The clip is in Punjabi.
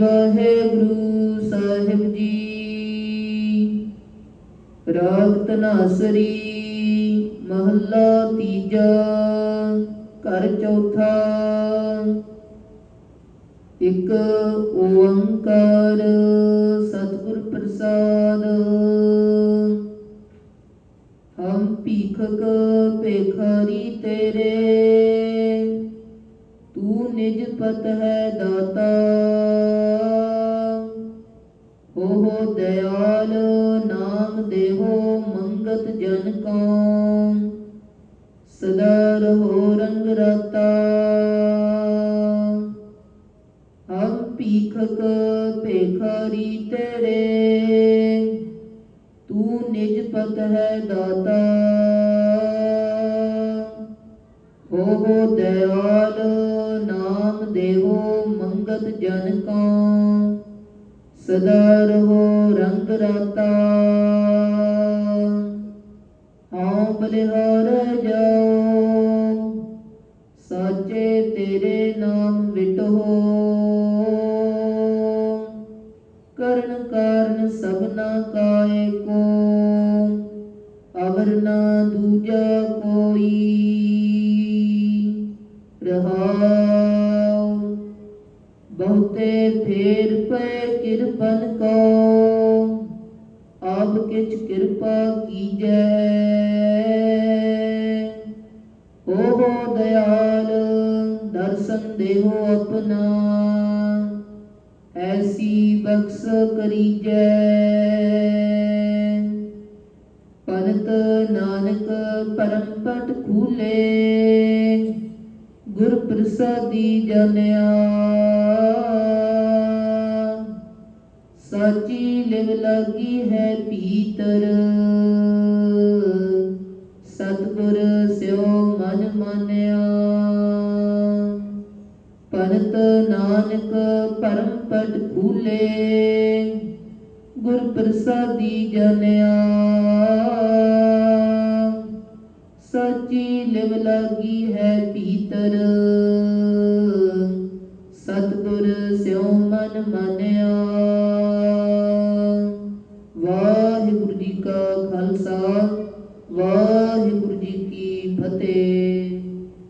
ਵਾਹਿਗੁਰੂ ਸਾਹਿਬ ਜੀ। ਰਾਗ ਤਨਾਸਰੀ ਮਹੱਲਾ ਤੀਜਾ, ਘਰ ਚੌਥਾ। ਇੱਕ ਓੰਕਾਰ ਸਤਿਗੁਰ ਪ੍ਰਸਾਦ। ਹਮ ਭੀਖਕ ਭੇਖਾਰੀ ਤੇਰੇ। ਤੂੰ ਨਿਜ ਪਤ ਹੈ ਦਾਤਾ। ਹੋ ਹੋ ਦਇਆਲ ਨਾਮ ਦੇਹੋ ਮੰਗਤ ਜਨ ਕੋ ਸਦਾ ਰਹੋ ਰੰਗ ਰਤਾ। ਹਮ ਭੀਖਕ ਭੇਖਾਰੀ ਤੇਰੇ। ਤੂੰ ਨਿਜ ਪਤ ਹੈ ਦਾਤਾ। ਹੋ ਹੋ ਦਇਆਲ ਮੰਗਤ ਜਨ ਕੋ, ਸਦਾ ਰਹੋ ਰੰਗ ਰਾਤਾ। ਹਾਂ ਬਲਿਹਾਰ ਜਾਓ, ਸਾਚੇ ਤੇਰੇ ਨਾਮ ਵਿਟੋ। ਕਰਨ ਕਾਰਨ ਸਭਨਾ ਕਾਇ ਕੋ, ਅਵਰ ਨਾ ਦੂਜਾ ਕੋਈ। ਬਹੁਤੇ ਫੇਰ ਪੈ ਕਿਰਪਨ ਕੋ ਆਪ ਕਿਛ ਕਿਰਪਾ ਕੀਜੈ। ਹੋ ਹੋ ਦਇਆਲ, ਦਰਸ਼ਨ ਦੇਹੋ ਆਪਣਾ। ਐਸੀ ਬਖਸ਼ ਕਰੀਜੈ। ਪਰਤ ਨਾਨਕ ਪਰਮਪਟ ਖੂਲੇ। ਗੁਰ ਪ੍ਰਸਾਦੀ ਜਨਿਆ ਸਾਚੀ ਲਿਵ ਲਾਗੀ ਹੈ ਪੀਤਰ। ਸਤਗੁਰ ਸਿਓ ਮਨ ਮਾਨਿਆ। ਪਰਤ ਨਾਨਕ ਪਰਮ ਪਟ ਭੂਲੇ ਗੁਰ ਪ੍ਰਸਾਦੀ ਜਨਿਆ। ਸੱਚੀ ਲਿਵ ਲਾਗੀ ਹੈ ਪੀਤਰ। ਸਤਗੁਰ ਸਿਉ ਮਨ ਮਾਨਿਆ। ਵਾਹਿਗੁਰੂ ਜੀ ਕਾ ਖਾਲਸਾ ਵਾਹਿਗੁਰੂ ਜੀ ਕੀ ਫਤਿਹ।